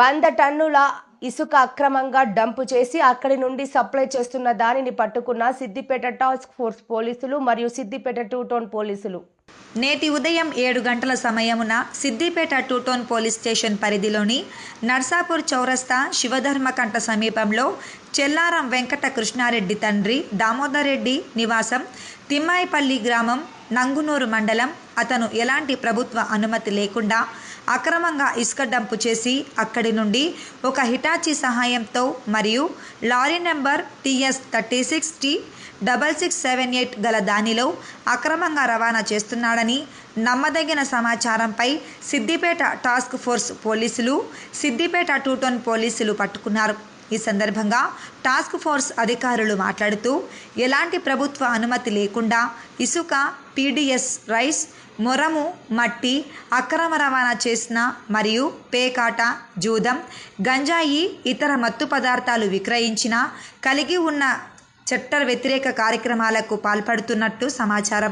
వంద టన్నుల ఇసుక అక్రమంగా డంపు చేసి అక్కడి నుండి సప్లై చేస్తున్న దానిని పట్టుకున్న సిద్దిపేట టాస్క్ ఫోర్స్ పోలీసులు మరియు సిద్దిపేట టూ టౌన్ పోలీసులు. నేటి ఉదయం ఏడు గంటల సమయమున సిద్దిపేట టూటోన్ పోలీస్ స్టేషన్ పరిధిలోని నర్సాపూర్ చౌరస్తా శివధర్మకంట సమీపంలో చెల్లారం వెంకట కృష్ణారెడ్డి తండ్రి దామోదర్ రెడ్డి నివాసం తిమ్మాయిపల్లి గ్రామం నంగునూరు మండలం. అతను ఎలాంటి ప్రభుత్వ అనుమతి లేకుండా అక్రమంగా ఇసుక డంపు చేసి అక్కడి నుండి ఒక హిటాచీ సహాయంతో మరియు lorry number TS thirty six T double six seven eight గల దానిలో అక్రమంగా రవాణా చేస్తున్నాడని నమ్మదగిన సమాచారంపై సిద్దిపేట టాస్క్ ఫోర్స్ పోలీసులు సిద్దిపేట టూటోన్ పోలీసులు పట్టుకున్నారు. ఈ సందర్భంగా టాస్క్ ఫోర్స్ అధికారులు మాట్లాడుతూ ఎలాంటి ప్రభుత్వ అనుమతి లేకుండా ఇసుక పీడిఎస్ రైస్ మొరము మట్టి అక్రమ రవాణా చేసిన మరియు పేకాట జూదం గంజాయి ఇతర మత్తు పదార్థాలు విక్రయించిన కలిగి ఉన్న చట్ట వ్యతిరేక కార్యక్రమాలకు పాల్పడుతున్నట్టు సమాచారం.